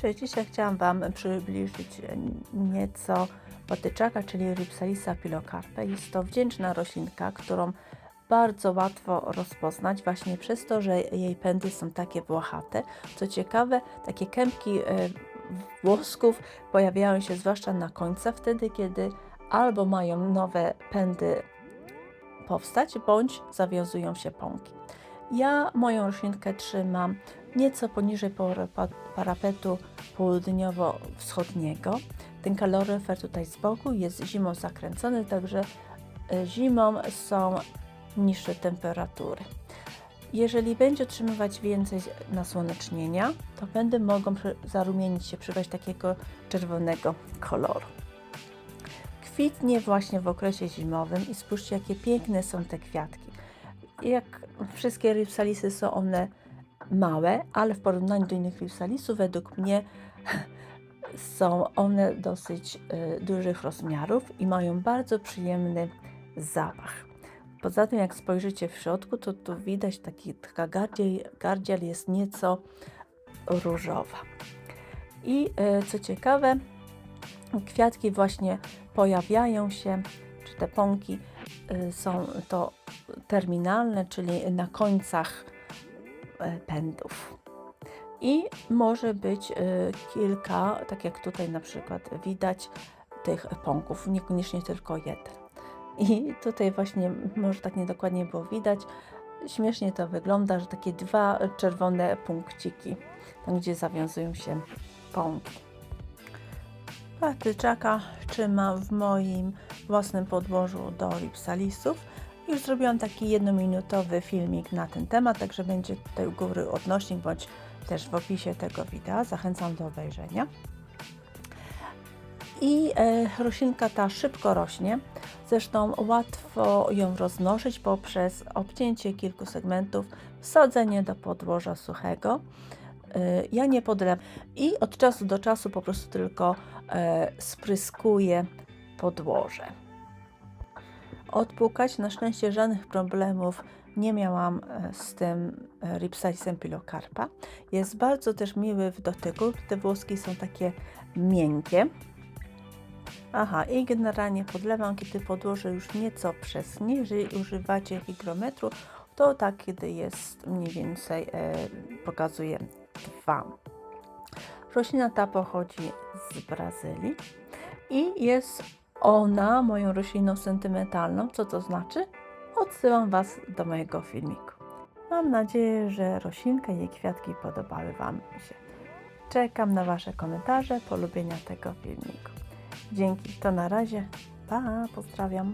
Cześć, dzisiaj chciałam Wam przybliżyć nieco patyczaka, czyli Ripsalisa pilocarpe. Jest to wdzięczna roślinka, którą bardzo łatwo rozpoznać właśnie przez to, że jej pędy są takie włochate. Co ciekawe, takie kępki e, włosków pojawiają się zwłaszcza na końca, wtedy kiedy albo mają nowe pędy powstać, bądź zawiązują się pąki. Ja moją roślinkę trzymam nieco poniżej para- parapetu południowo-wschodniego. Ten kaloryfer tutaj z boku jest zimą zakręcony, także e, zimą są niższe temperatury. Jeżeli będzie otrzymywać więcej nasłonecznienia, to będę mogą zarumienić się, przybrać takiego czerwonego koloru. Kwitnie właśnie w okresie zimowym i spójrzcie, jakie piękne są te kwiatki. Jak wszystkie ripsalisy są one małe, ale w porównaniu do innych ripsalisów według mnie są one dosyć y, dużych rozmiarów i mają bardzo przyjemny zapach. Poza tym, jak spojrzycie w środku, to tu widać taki, taka gardziel, gardziel jest nieco różowa. I y, co ciekawe, kwiatki właśnie pojawiają się, czy te pąki y, są to terminalne, czyli na końcach e, pędów. I może być y, kilka, tak jak tutaj na przykład widać, tych pąków, niekoniecznie tylko jeden. I tutaj właśnie, może tak niedokładnie było widać, śmiesznie to wygląda, że takie dwa czerwone punkciki, tam gdzie zawiązują się pąki. Patyczaka trzymam w moim własnym podłożu do ripsalisów. Już zrobiłam taki jednominutowy filmik na ten temat, także będzie tutaj u góry odnośnik, bądź też w opisie tego wideo. Zachęcam do obejrzenia. I e, roślinka ta szybko rośnie, zresztą łatwo ją rozmnożyć poprzez obcięcie kilku segmentów, wsadzenie do podłoża suchego. E, ja nie podlewam i od czasu do czasu po prostu tylko e, spryskuję podłoże. Odpłukać na szczęście żadnych problemów nie miałam e, z tym Ripsalisem pilocarpa. Jest bardzo też miły w dotyku. Te włoski są takie miękkie. Aha, i generalnie podlewam, kiedy podłoże już nieco przesnie. Jeżeli używacie higrometru, to tak, kiedy jest mniej więcej, e, pokazuje Wam. Roślina ta pochodzi z Brazylii i jest ona moją rośliną sentymentalną. Co to znaczy? Odsyłam Was do mojego filmiku. Mam nadzieję, że roślinka i jej kwiatki podobały Wam się. Czekam na Wasze komentarze, polubienia tego filmiku. Dzięki, to na razie. Pa, pozdrawiam.